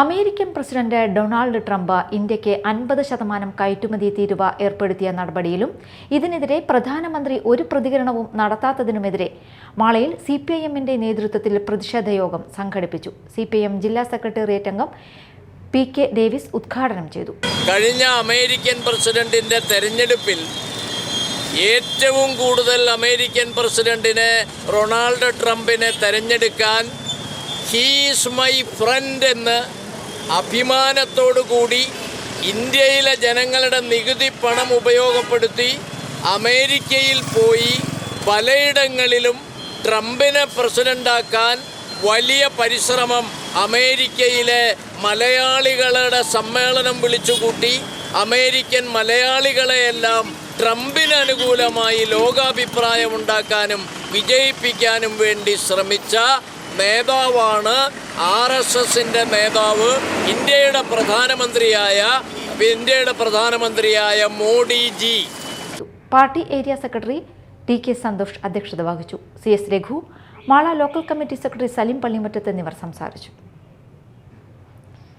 American president Donald Trump ഇന്ത്യയ്ക്ക് അൻപത് ശതമാനം കയറ്റുമതി തീരുവ ഏർപ്പെടുത്തിയ നടപടിയിലും ഇതിനെതിരെ പ്രധാനമന്ത്രി ഒരു പ്രതികരണവും നടത്താത്തതിനുമെതിരെ മാളയിൽ സി പി ഐ എമ്മിന്റെ നേതൃത്വത്തിൽ പ്രതിഷേധ യോഗം സംഘടിപ്പിച്ചു. സി പി എം ജില്ലാ സെക്രട്ടേറിയറ്റ് അംഗം പി കെ ഡേവിസ് ഉദ്ഘാടനം ചെയ്തു. കഴിഞ്ഞ അമേരിക്കൻ പ്രസിഡന്റിന്റെ തെരഞ്ഞെടുപ്പിൽ ഏറ്റവും കൂടുതൽ അമേരിക്കൻ പ്രസിഡന്റിനെ റൊണാൾഡ് ട്രംപിനെ തെരഞ്ഞെടുക്കാൻ ഹീസ് മൈ ഫ്രണ്ട് എന്ന് അഭിമാനത്തോടു കൂടി ഇന്ത്യയിലെ ജനങ്ങളുടെ നികുതി പണം ഉപയോഗപ്പെടുത്തി അമേരിക്കയിൽ പോയി പലയിടങ്ങളിലും ട്രംപിനെ പ്രസിഡന്റാക്കാൻ വലിയ പരിശ്രമം അമേരിക്കയിലെ മലയാളികളുടെ സമ്മേളനം വിളിച്ചുകൂട്ടി. അമേരിക്കൻ മലയാളികളെയെല്ലാം ട്രംപിന് അനുകൂലമായി ലോകാഭിപ്രായമുണ്ടാക്കാനും വിജയിപ്പിക്കാനും വേണ്ടി ശ്രമിച്ച നേതാവാണ് ആർ എസ് എസിന്റെ നേതാവ് ഇന്ത്യയുടെ പ്രധാനമന്ത്രിയായ ഇന്ത്യയുടെ പ്രധാനമന്ത്രിയായ Modiji. Party area secretary T K Santhosh അധ്യക്ഷത വഹിച്ചു. C S Raghu Mala local committee secretary Saleem Pallimattath എന്നിവർ സംസാരിച്ചു.